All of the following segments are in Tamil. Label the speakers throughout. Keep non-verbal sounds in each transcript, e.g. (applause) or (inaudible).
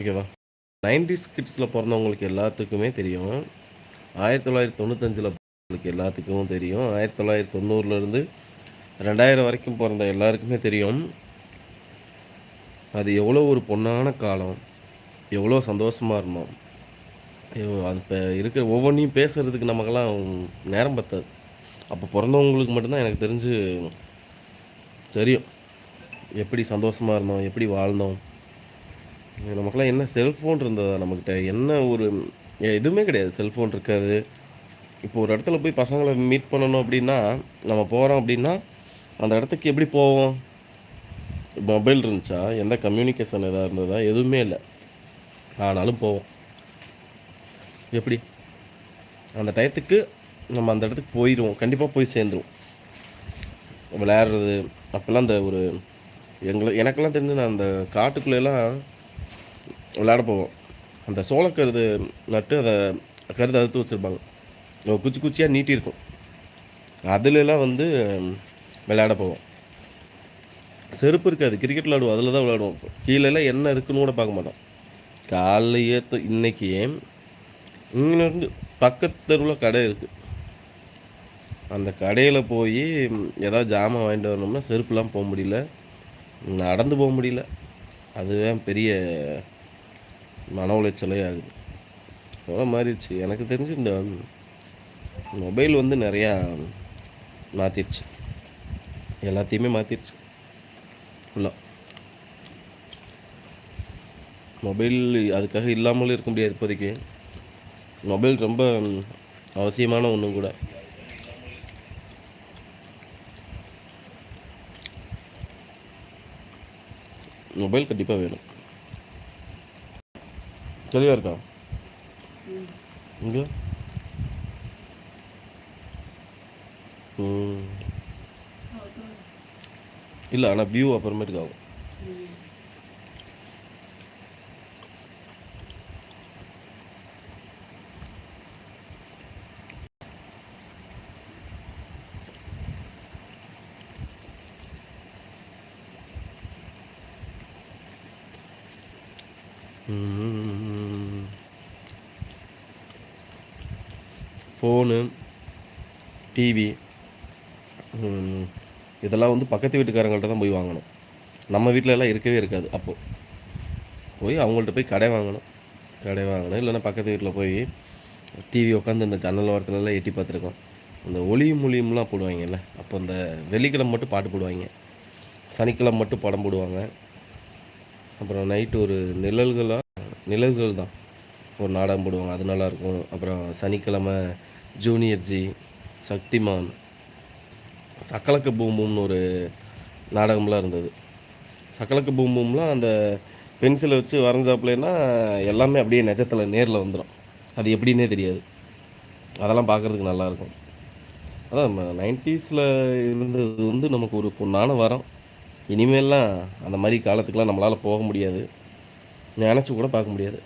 Speaker 1: ஓகேவா? நைன்டிஸ் கிட்ஸில் பிறந்தவங்களுக்கு எல்லாத்துக்குமே தெரியும். ஆயிரத்தி தொள்ளாயிரத்தி தொண்ணூத்தஞ்சில் பிறந்தவங்களுக்கு எல்லாத்துக்கும் தெரியும். ஆயிரத்தி தொள்ளாயிரத்தி தொண்ணூறுலேருந்து ரெண்டாயிரம் வரைக்கும் பிறந்த எல்லாருக்குமே தெரியும். அது எவ்வளோ ஒரு பொன்னான காலம். எவ்வளோ சந்தோஷமாக இருந்தோம். அது இப்போ இருக்கிற ஒவ்வொன்றையும் பேசுகிறதுக்கு நமக்கெல்லாம் நேரம் பத்தாது. அப்போ பிறந்தவங்களுக்கு மட்டும்தான் எனக்கு தெரிஞ்சு தெரியும். எப்படி சந்தோஷமாக இருந்தோம் எப்படி வாழ்ந்தோம். நமக்கெல்லாம் என்ன செல்ஃபோன் இருந்ததா நம்மக்கிட்ட என்ன ஒரு எதுவுமே கிடையாது. செல்ஃபோன் இருக்காது. இப்போ ஒரு இடத்துல போய் பசங்களை மீட் பண்ணணும் அப்படின்னா நம்ம போகிறோம் அப்படின்னா அந்த இடத்துக்கு எப்படி போவோம்? மொபைல் இருந்துச்சா? எந்த கம்யூனிகேஷன் எதாவது இருந்ததா? எதுவுமே இல்லை. ஆனாலும் போவோம். எப்படி? அந்த டயத்துக்கு நம்ம அந்த இடத்துக்கு போயிடுவோம். கண்டிப்பாக போய் சேர்ந்துருவோம். விளையாடுறது அப்போல்லாம் அந்த ஒரு எங்களை எனக்கெல்லாம் தெரிஞ்சு நான் அந்த காட்டுக்குள்ளெல்லாம் விளையாட போவோம். அந்த சோளக்கருது நட்டு அதை கருது அறுத்து வச்சுருப்பாங்க. குச்சி குச்சியாக நீட்டியிருக்கும். அதுலலாம் வந்து விளையாட போவோம். செருப்பு இருக்காது. கிரிக்கெட் விளையாடுவோம். அதில் தான் விளையாடுவோம். கீழெல்லாம் என்ன இருக்குன்னு கூட பார்க்க மாட்டோம். காலையே இன்னைக்கு இங்கேருந்து பக்கத்து தெருவில் கடை இருக்குது அந்த கடையில் போய் ஏதாவது ஜாமான் வாங்கிட்டு வரணும்னா செருப்புலாம் போக முடியல. நடந்து போக முடியல. அதுதான் பெரிய மன உளைச்சலே ஆகுது அவ்வளோ மாறிடுச்சு. எனக்கு தெரிஞ்சு இந்த மொபைல் வந்து நிறையா மாற்றிடுச்சு எல்லாத்தையுமே மாற்றிடுச்சு ஃபுல்லாக மொபைல் அதுக்காக இல்லாமலும் இருக்க முடியாது இப்போதைக்கு. மொபைல் ரொம்ப அவசியமான ஒன்றும் கூட. மொபைல் கண்டிப்பாக வேணும். தெளிவாக இருக்கா? இங்கே? இல்லை ஆனால் வியூ அப்புறமேட்டுக்கு ஆகும். ஃபோனு டிவி இதெல்லாம் வந்து பக்கத்து வீட்டுக்காரங்கள்ட்ட தான் போய் வாங்கணும். நம்ம வீட்டில் எல்லாம் இருக்கவே இருக்காது அப்போது போய் அவங்கள்ட்ட போய் கடை வாங்கணும். கடை வாங்கணும். இல்லைன்னா பக்கத்து வீட்டில் போய் டிவி உட்காந்து இந்த ஜன்னல் ஓரத்துலலாம் எட்டி பார்த்துருக்கோம். இந்த ஒளியும் மொழியும்லாம் போடுவாங்கல்ல அப்போ இந்த வெள்ளிக்கிழமை மட்டும் பாட்டு போடுவாங்க. சனிக்கிழமை மட்டும் படம் போடுவாங்க. அப்புறம் நைட்டு ஒரு நிழல்களாக நிழல்கள் தான். ஒரு நாடகம் போடுவாங்க அது நல்லாயிருக்கும். அப்புறம் சனிக்கிழமை ஜூனியர் ஜி சக்திமான் சக்கலக்க பூம்பும்னு ஒரு நாடகம்லாம் இருந்தது. சக்கலக்க பூம்பும்லாம் அந்த பென்சிலை வச்சு வரைஞ்சாப்புலன்னா எல்லாமே அப்படியே நிஜத்தில் நேரில் வந்துடும் அது எப்படின்னே தெரியாது. அதெல்லாம் பார்க்குறதுக்கு நல்லாயிருக்கும். அதான் நம்ம நைன்ட்டீஸில் இருந்தது வந்து நமக்கு ஒரு பொண்ணான வரம். இனிமேல்லாம் அந்த மாதிரி காலத்துக்கெலாம் நம்மளால் போக முடியாது. நினச்சி கூட பார்க்க முடியாது.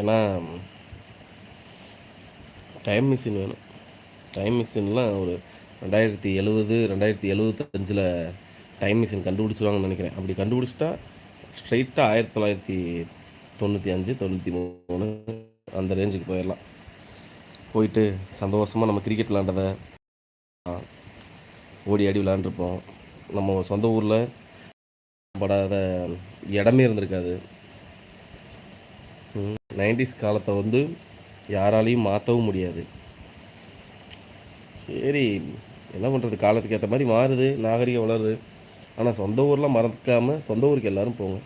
Speaker 1: ஏன்னா டைம் மிஷின் வேணும். டைம் மிஷின்லாம் ஒரு ரெண்டாயிரத்தி எழுபது ரெண்டாயிரத்தி எழுபத்தஞ்சில் டைம் மிஷின் கண்டுபிடிச்சிருவாங்கன்னு நினைக்கிறேன். அப்படி கண்டுபிடிச்சிட்டா ஸ்ட்ரைட்டாக ஆயிரத்தி தொள்ளாயிரத்தி தொண்ணூற்றி அஞ்சு தொண்ணூற்றி மூணு அந்த ரேஞ்சுக்கு போயிடலாம். போயிட்டு சந்தோஷமாக நம்ம கிரிக்கெட் விளாண்டதை ஓடி ஆடி விளாண்டுருப்போம் நம்ம சொந்த ஊரில் படாத இடமே இருந்திருக்காது. நைன்டிஸ் காலத்தை வந்து யாராலையும் மாற்றவும் முடியாது. சரி என்ன பண்ணுறது காலத்துக்கு ஏற்ற மாதிரி மாறுது நாகரிகம் வளருது. ஆனால் சொந்த ஊரெலாம் மறக்காமல் சொந்த ஊருக்கு எல்லோரும் போங்க.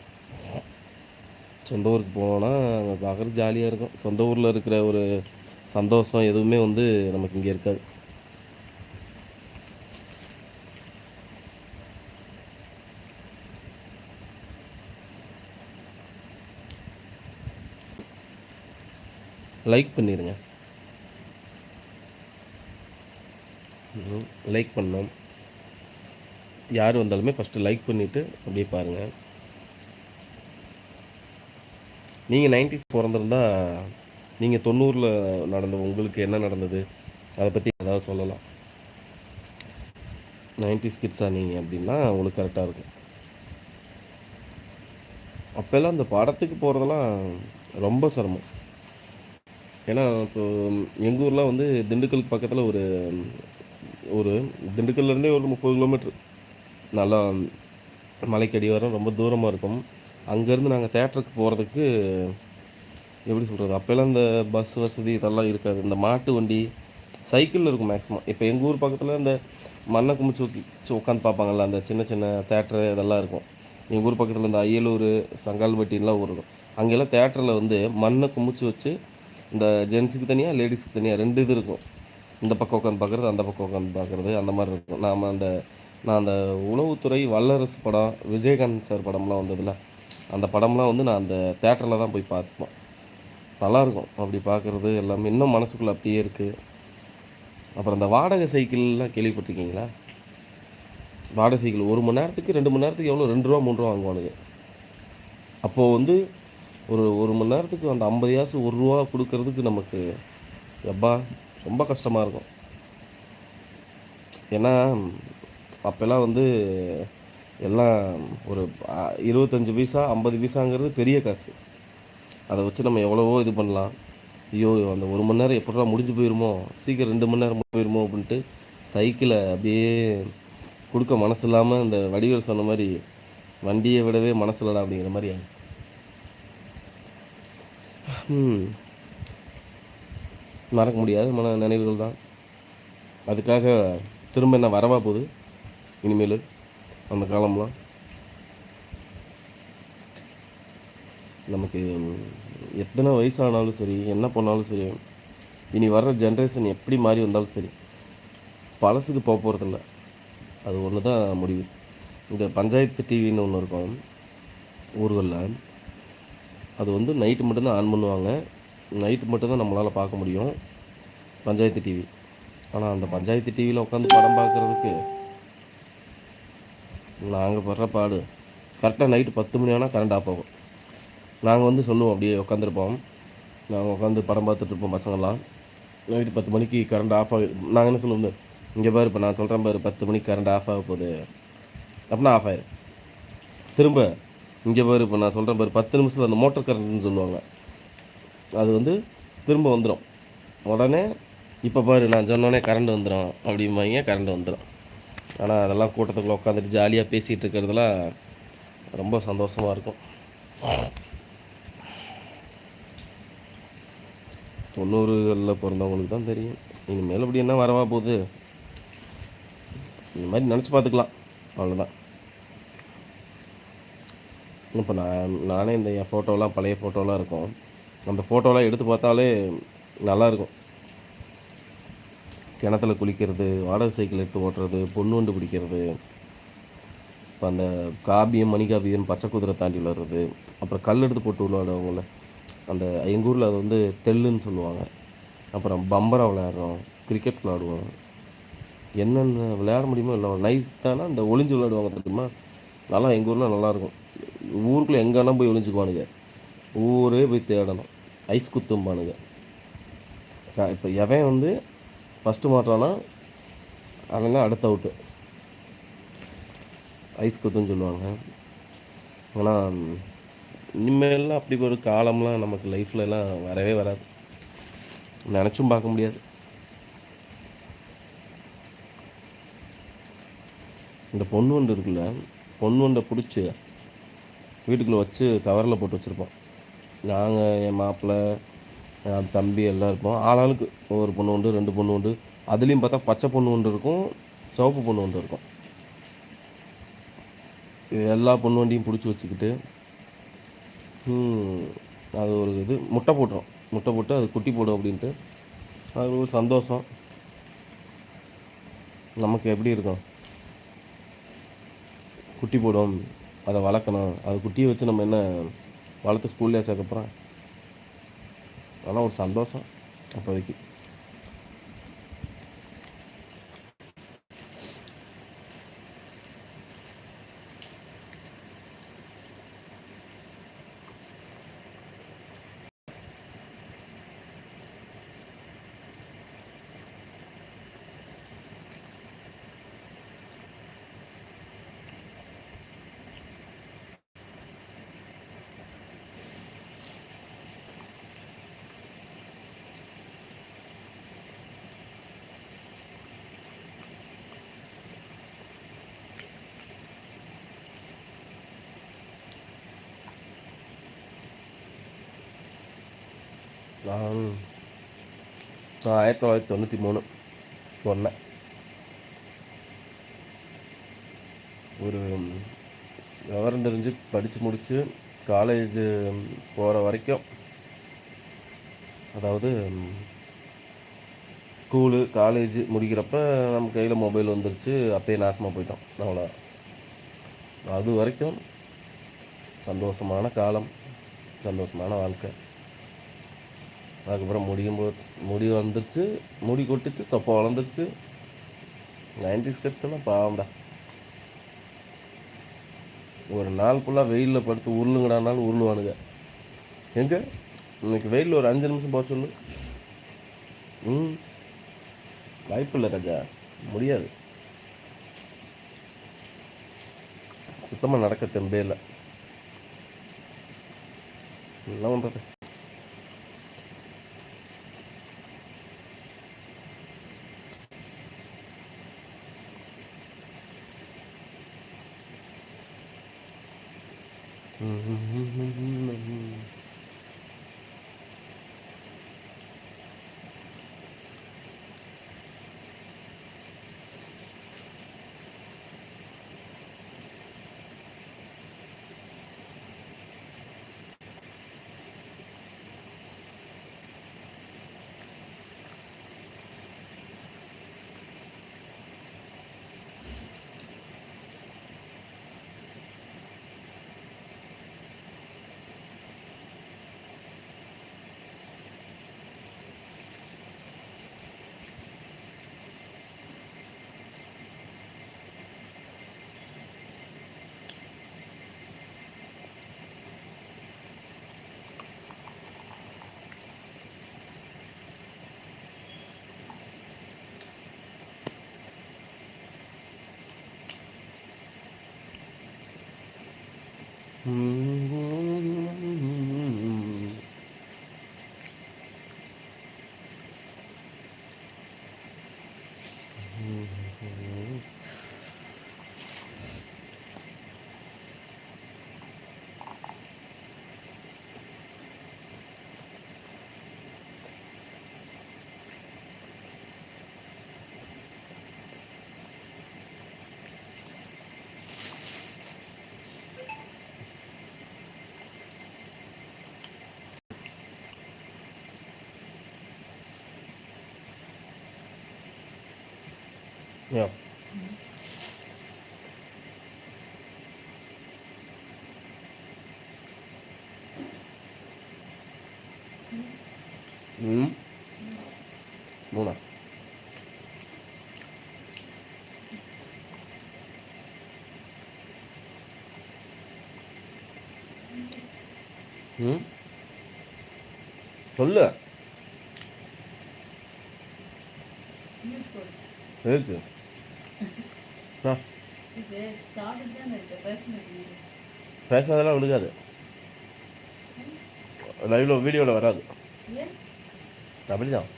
Speaker 1: சொந்த ஊருக்கு போனால் அங்கே பார்க்குறது ஜாலியாக இருக்கும். சொந்த ஊரில் இருக்கிற ஒரு சந்தோஷம் எதுவுமே வந்து நமக்கு இங்கே இருக்காது. லைக் பண்ணிடுங்க லைக் பண்ணோம். யார் வந்தாலுமே ஃபஸ்ட்டு லைக் பண்ணிவிட்டு அப்படியே பாருங்கள் நீங்கள் நைன்டிஸ் பிறந்திருந்தா நீங்கள் தொண்ணூறில் நடந்த உங்களுக்கு என்ன நடந்தது? அதை பற்றி ஏதாவது சொல்லலாம். நைன்டிஸ் கிட்ஸாக நீங்கள் அப்படின்னா உங்களுக்கு கரெக்டாக இருக்கும். அப்போல்லாம் அந்த படத்துக்கு போகிறதெல்லாம் ரொம்ப சிரமம். ஏன்னா இப்போ எங்கள் ஊர்லாம் வந்து திண்டுக்கலுக்கு பக்கத்தில் ஒரு ஒரு திண்டுக்கல்லேருந்தே ஒரு முப்பது கிலோமீட்ரு நல்லா மலைக்கடி வரும் ரொம்ப தூரமாக இருக்கும். அங்கேருந்து நாங்கள் தேட்டருக்கு போகிறதுக்கு எப்படி சொல்கிறது அப்போல்லாம் இந்த பஸ் வசதி இதெல்லாம் இருக்காது. இந்த மாட்டு வண்டி சைக்கிளில் இருக்கும் மேக்ஸிமம் இப்போ எங்கள் ஊர் பக்கத்தில் இந்த மண்ணை குமிச்சு வச்சு உட்காந்து பார்ப்பாங்கல்ல அந்த சின்ன சின்ன தேட்ரு இதெல்லாம் இருக்கும். எங்கள் ஊர் பக்கத்தில் இந்த அய்யலூர் சங்கால்பட்டின்லாம் ஊர் இருக்கும். அங்கெல்லாம் தேட்டரில் வந்து மண்ணை குமிச்சு வச்சு இந்த ஜென்ஸுக்கு தனியாக லேடிஸுக்கு தனியாக ரெண்டு இது இருக்கும். இந்த பக்கம் உட்காந்து பார்க்குறது அந்த பக்கம் உட்காந்து பார்க்குறது அந்த மாதிரி இருக்கும். நாம் அந்த நான் அந்த உளவுத்துறை வல்லரசு படம் விஜயகாந்த் சார் படம்லாம் வந்ததில்ல அந்த படம்லாம் வந்து நான் அந்த தேட்டரில் தான் போய் பார்ப்போம். நல்லாயிருக்கும் அப்படி பார்க்குறது எல்லாமே இன்னும் மனசுக்குள்ளே அப்படியே இருக்குது அப்புறம் இந்த வாடகை சைக்கிள்லாம் கேள்விப்பட்டிருக்கீங்களா? வாடகை சைக்கிள் ஒரு மணி நேரத்துக்கு ரெண்டு மணி நேரத்துக்கு எவ்வளோ ரெண்டு ரூபா மூணு ரூபா வாங்குவானுங்க. அப்போது வந்து ஒரு ஒரு மணி நேரத்துக்கு அந்த ஐம்பது காசு ஒரு ரூபா கொடுக்கறதுக்கு நமக்கு எப்பா ரொம்ப கஷ்டமாக இருக்கும். ஏன்னா அப்போல்லாம் வந்து எல்லாம் ஒரு இருபத்தஞ்சி இருபத்தஞ்சு பைசா ஐம்பது பைசாங்கிறது பெரிய காசு. அதை வச்சு நம்ம எவ்வளவோ இது பண்ணலாம். ஐயோ அந்த ஒரு மணி நேரம் எப்படா முடிஞ்சு போயிருமோ சீக்கிரம் ரெண்டு மணி நேரம் போயிருமோ அப்படின்ட்டு சைக்கிளை அப்படியே கொடுக்க மனசு இல்லாமல் இந்த வடிவேல் சொன்ன மாதிரி வண்டியை விடவே மனசு இல்லடா அப்படிங்கிற மாதிரி மறக்க முடியாத மன நினைவுகள் தான். அதுக்காக திரும்ப என்ன வரவா போகுது? இனிமேல் அந்த காலம்லாம். நமக்கு எத்தனை வயசானாலும் சரி என்ன பண்ணாலும் சரி இனி வர்ற ஜென்ரேஷன் எப்படி மாறி வந்தாலும் சரி பழசுக்கு போக போகிறதில்ல அது ஒன்று தான் முடிவு. இந்த பஞ்சாயத்து டிவின்னு ஒன்று இருக்கும். ஊர்களில் அது வந்து நைட்டு மட்டும்தான் ஆன் பண்ணுவாங்க. நைட்டு மட்டும்தான் நம்மளால் பார்க்க முடியும். பஞ்சாயத்து டிவி ஆனால் அந்த பஞ்சாயத்து டிவியில் உட்காந்து படம் பார்க்குறதுக்கு நாங்கள் படுற பாடு. கரெக்டாக நைட்டு பத்து மணி ஆனால் கரண்ட் ஆஃப் ஆகும். நாங்கள் வந்து சொல்லுவோம் அப்படியே உட்காந்துருப்போம் நாங்கள் உட்காந்து படம் பார்த்துட்ருப்போம் பசங்கள்லாம். நைட்டு பத்து மணிக்கு கரண்ட் ஆஃப் ஆகி நாங்கள் என்ன சொல்லுவோம்? இங்கே பாரு இப்போ நான் சொல்கிறேன் பாரு பத்து மணிக்கு கரண்ட் ஆஃப் ஆக போகுது. அப்படின்னா ஆஃப் ஆயிரும். திரும்ப இங்கே பாரு இப்போ நான் சொல்கிறேன் பாரு பத்து நிமிஷத்தில் அந்த மோட்டர் கரண்ட்னு சொல்லுவாங்க. அது வந்து திரும்ப வந்துடும் உடனே இப்போ பாரு நான் சொன்னோடனே கரண்ட் வந்துடும் அப்படிம்பாங்க கரண்ட் வந்துடும் ஆனால் அதெல்லாம் கூட்டத்துக்குள்ளே உட்காந்துட்டு ஜாலியாக பேசிகிட்டு இருக்கிறதுலாம் ரொம்ப சந்தோஷமாக இருக்கும். தொண்ணூறுகளில் பிறந்தவங்களுக்கு தான் தெரியும். இனிமேல் அப்படி என்ன வரவா போகுது? இந்த மாதிரி நினச்சி பார்த்துக்கலாம். அவ்வளோதான் இப்போ நான் நானே இந்த என் ஃபோட்டோலாம் பழைய ஃபோட்டோலாம் இருக்கும். அந்த ஃபோட்டோலாம் எடுத்து பார்த்தாலே நல்லாயிருக்கும். கிணத்துல குளிக்கிறது வாடகை சைக்கிள் எடுத்து ஓட்டுறது பொண்ணு வண்டு பிடிக்கிறது இப்போ அந்த காபியம் மணிகாபியம் பச்சை குதிரை தாண்டி விளாட்றது அப்புறம் கல் எடுத்து போட்டு விளையாடுவாங்கள்ல அந்த எங்கள் ஊரில் அது வந்து தெல்லுன்னு சொல்லுவாங்க. அப்புறம் பம்பரா விளையாடுறோம் கிரிக்கெட் விளையாடுவோம். என்னென்ன விளையாட முடியுமோ இல்லை நைஸ் தானே அந்த ஒளிஞ்சு விளையாடுவாங்க தெரியுமா? நல்லா எங்கள் ஊரில் நல்லாயிருக்கும். ஊருக்குள்ளே எங்கே வேணால் போய் ஒழிஞ்சுக்குவானுங்க ஊரே போய் தேடணும். ஐஸ் குத்தும்பானுங்க. இப்போ எவன் வந்து ஃபஸ்ட்டு மாட்டானா அவன் அடுத்த அவுட்டு ஐஸ் குத்துன்னு சொல்லுவாங்க. ஆனால் இனிமேலாம் அப்படி ஒரு காலம்லாம் நமக்கு லைஃப்லலாம் வரவே வராது. நினச்சும் பார்க்க முடியாது. இந்த பொண்ணு ஒன்று இருக்குல்ல பொண்ணு ஒன்றை பிடிச்சி வீட்டுக்குள்ளே வச்சு கவரில் போட்டு வச்சுருப்போம். நாங்கள் என் மாப்பிள்ளை தம்பி எல்லாம் இருப்போம். ஆளாளுக்கு ஒரு பொண்ணு உண்டு ரெண்டு பொண்ணு உண்டு. அதுலேயும் பார்த்தா பச்சை பொண்ணு ஒன்று இருக்கும் சிவப்பு பொண்ணு ஒன்று இருக்கும். இது எல்லா பொண்ணு வண்டியும் பிடிச்சி வச்சுக்கிட்டு அது ஒரு இது. முட்டை போட்டுரும். முட்டை போட்டு அது குட்டி போடும் அப்படின்ட்டு. அது ஒரு சந்தோஷம். நமக்கு எப்படி இருக்கும்? குட்டி போடும். அதை வளர்க்கணும். அது குட்டியை வச்சு நம்ம என்ன வளர்த்து ஸ்கூல்லேயே சேர்க்க போகிறோம் அதெல்லாம் ஒரு சந்தோஷம் அப்போதைக்கு. ஆயிரத்தி தொள்ளாயிரத்தி தொண்ணூற்றி மூணு. பொண்ணேன் ஒரு விவரம் தெரிஞ்சு படித்து முடித்து காலேஜ் போகிற வரைக்கும் அதாவது ஸ்கூலு காலேஜ் முடிக்கிறப்ப நம்ம கையில் மொபைல் வந்துருச்சு அப்பயே நாசமாக போயிட்டோம். அவ்வளோ அது வரைக்கும் சந்தோஷமான காலம் சந்தோஷமான வாழ்க்கை. அதுக்கப்புறம் முடியும் போது முடி வந்துருச்சு முடி கொட்டிச்சு தொப்பை வளர்ந்துருச்சு. நைன்டி ஸ்கட்ஸ் எல்லாம் பாவம்டா. ஒரு நாள் ஃபுல்லாக வெயிலில் படுத்து உருளுங்கடானாலும் உருளுவானுங்க. எங்க? இன்னைக்கு வெயிலில் ஒரு அஞ்சு நிமிஷம் போக சொல்லு. ம். வாய்ப்பு இல்லை ராஜா. முடியாது. சுத்தமாக நடக்க தெம்பே இல்லை. என்ன பண்ணுறது Mm-hmm. Hmm. Ja. ம் மூணா ம் சொல்லு எதுக்கு ஆ
Speaker 2: இது சாப்பிட்டு தான் இருக்கு பேச மாட்டேங்குது
Speaker 1: பேசாதெல்லாம் விழுகாது. லைவில் வீடியோவில் வராது.
Speaker 2: ஏன்?
Speaker 1: அப்படிதான்.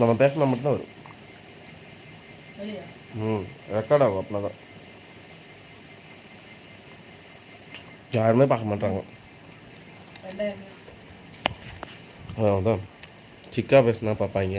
Speaker 1: நம்ம பேசினா மட்டும்தான் வரும். ம் ரெக்கார்ட் ஆகும் அப்படின்னா தான் யாருமே பார்க்க மாட்டாங்க. அதான். சிக்கா பேசினா பார்ப்பாங்க.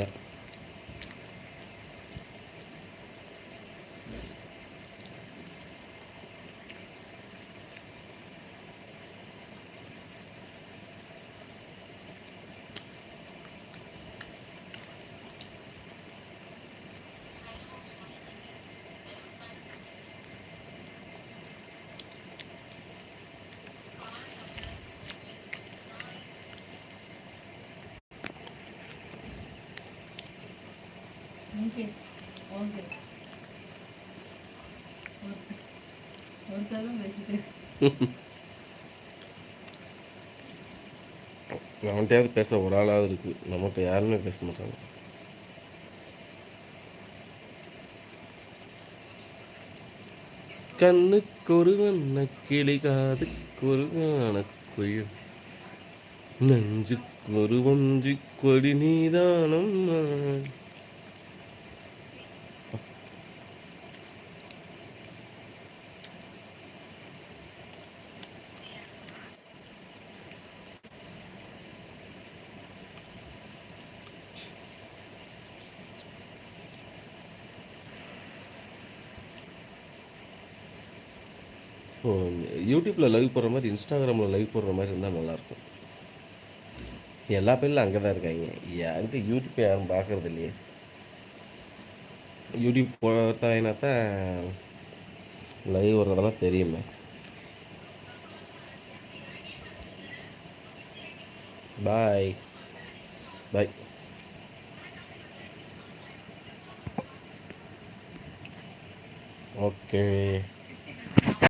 Speaker 1: (laughs) அவன்கிட்டயாவது பேச ஒரு ஆளாவது இருக்கு. நம்மகிட்ட யாருமே பேச மாட்டாங்க. கண்ணுக்கு ஒரு வண்ண கிளி காதுக்கு ஒரு குயில். நெஞ்சுக்கு ஒரு வஞ்சி கொடி நீதானம் யூடியூப்பில் லைவ் போடுற மாதிரி இன்ஸ்டாகிராமில் லைவ் போடுற மாதிரி இருந்தால் நல்லாயிருக்கும். எல்லா பேரும் அங்கே தான் இருக்காங்க. எங்கே யூடியூப் யாரும் பார்க்குறது இல்லையே. யூடியூப் பார்த்தாங்கன்னா தான் லைவ் வர்றதெல்லாம் தெரியுமே. பாய் பாய் ஓகே